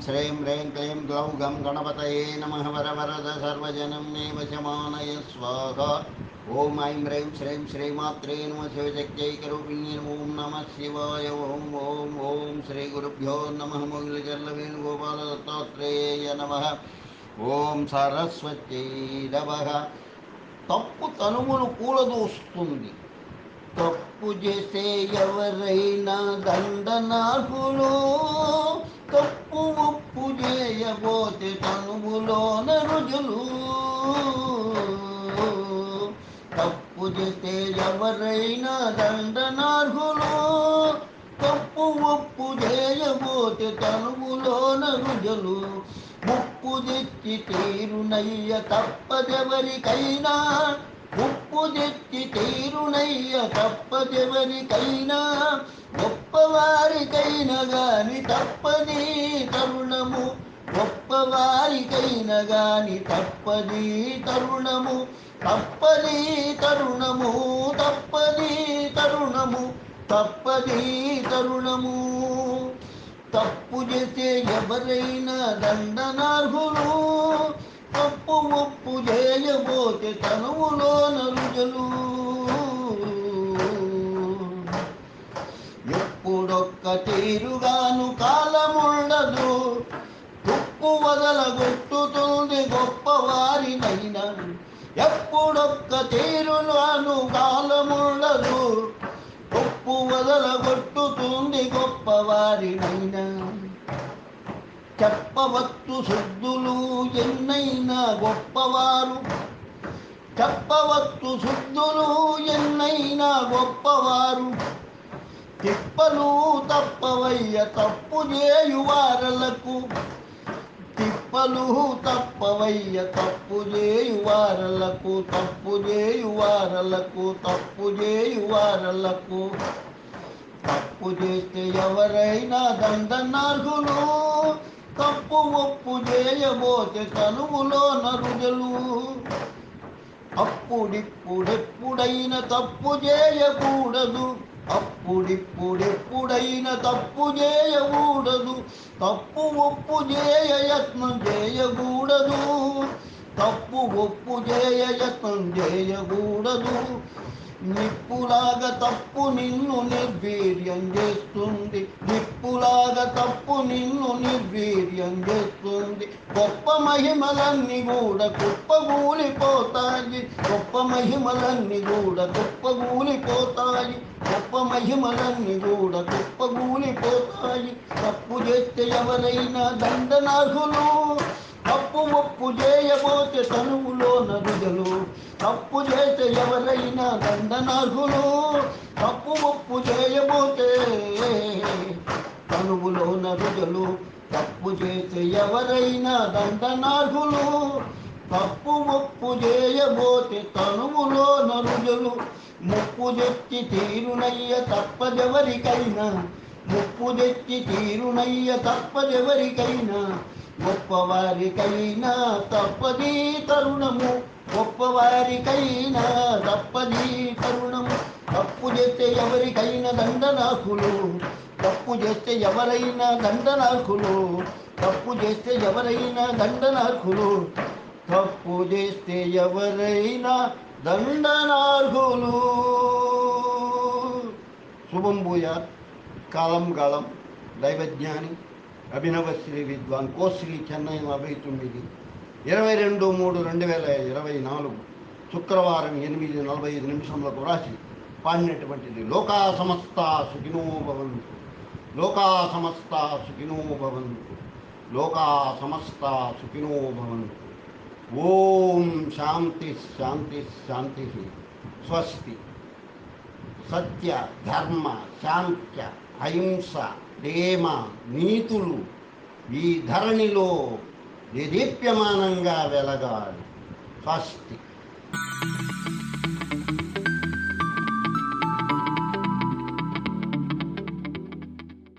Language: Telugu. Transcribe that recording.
ఓం శ్రీం హ్రీం క్లీం గ్లౌ గం గణపతయే నమ వర వరద సర్వజనం మే వశమానయ స్వాహ. ఓం ఐం హ్రీం శ్రీం శ్రీమాత్రే నమ శివశక్త్యైకరూపిణ్య ఓం నమ శివాయ. ఓం ఓం ఓం శ్రీ గురుభ్యో నమ మురళీచర్ల వేణుగోపాల దత్తాత్రేయ నమ. ఓం సరస్వతీ నమ. తప్పు తనుమును కూలదూస్తుంది. తప్పు చేసే ఎవరైనా దండనార్హులు తప్పు ఒప్పు చేయబోతే తనువులోన రుజులు. తప్పు చేస్తే ఎవరైనా దండనార్హులు తప్పు ఒప్పు చేయబోతే తనువులోన రుజులు. ముప్పు తెచ్చి తీరునయ్య తప్పదెవరికైనా ఉప్పు తీరునయ్య తప్పదెవరికైనా గొప్పవారికైనా గాని తప్పది తరుణము. గొప్పవారికైనా గాని తప్పది తరుణము. తప్పది తరుణము తప్పది తరుణము తప్పది తరుణము. తప్పు చేసే ఎవరైనా దండనార్హులు తేలిపోతే తనువులో నరుజలు ఎప్పుడొక్క తీరుగాను కాలముండదు తుప్పు వదలగొట్టుతుంది గొప్పవారినైనా. ఎప్పుడొక్క తీరుగాను చెప్పవచ్చు శుద్ధులు ఎన్నైనా గొప్పవారు. చెప్పవచ్చు శుద్ధులు ఎన్నైనా గొప్పవారు. తిప్పలు తప్పవయ్య తప్పు చేయువారలకు. తిప్పలు తప్పవయ్య తప్పు చేయువారలకు. తప్పు చేయువారలకు తప్పు చేయువారలకు. తప్పు చేస్తే ఎవరైనా దండనార్హులు. తప్పు ఒప్పు చేయబోతే తనువులో నరుజలు అప్పుడిప్పుడెప్పుడైన తప్పు చేయకూడదు. అప్పుడిప్పుడెప్పుడైన తప్పు చేయకూడదు. తప్పు ఒప్పు చేయ యత్నం చేయకూడదు. తప్పు ఒప్పు చేయ యత్నం చేయకూడదు. నిప్పులాగా తప్పు నిన్ను నిర్వీర్యం చేస్తుంది. నిప్పులాగా తప్పు నిన్ను నిర్వీర్యం చేస్తుంది. గొప్ప మహిమలన్నీ కూడా కుప్పగూలిపోతాయి గొప్ప మహిమలన్నీ కూడా కుప్పగూలిపోతాయి గొప్ప మహిమలన్నీ కూడా కుప్పగూలిపోతాయి తప్పు చేస్తే ఎవరైనా దండనాహులు తప్పు ఒప్పు చేయబోతే తనువులో నరుజలు తప్పు చేస్తే ఎవరైనా దండనార్హులు. తప్పు ఒప్పు చేయబోతే తనువులో నరుజలు తప్పు చేస్తే ఎవరైనా దండనార్హులు. తప్పు ఒప్పు చేయబోతే తనువులో నరుజలు ముప్పు తెచ్చి తీరునయ్య తప్పదెవరికైనా. ముప్పు తెచ్చి తీరునయ్య తప్పదెవరికైనా. గొప్పవారికైనా తప్పది తరుణము గొప్పవారికైనా తప్పది తరుణము తప్పు చేస్తే ఎవరికైనా దండనాకులు. తప్పు చేస్తే ఎవరైనా దండనాకులు. తప్పు చేస్తే ఎవరైనా దండనార్హులు తప్పు చేస్తే ఎవరైనా దండనార్హులు. శుభం భూయ కాలం కాలం దైవజ్ఞాని అభినవ శ్రీ విద్వాన్ కోశ్రీ చెన్నై నలభై తొమ్మిది. ఇరవై రెండు మూడు రెండు వేల ఇరవై నాలుగు. శుక్రవారం ఎనిమిది నలభై ఐదు నిమిషంలకు రాసి పాడినటువంటిది లోకా సమస్త సుఖినో భవంతు. లోకా సమస్త సుఖినో భవంతు. లోకా సమస్త సుఖినో భవంతు. ఓం శాంతి శాంతి శాంతి. స్వస్తి. సత్య ధర్మ శాంత్య. అహింస ప్రేమ నీతులు ఈ ధరణిలో దేదీప్యమానంగా వెలగాలి. స్వస్తి.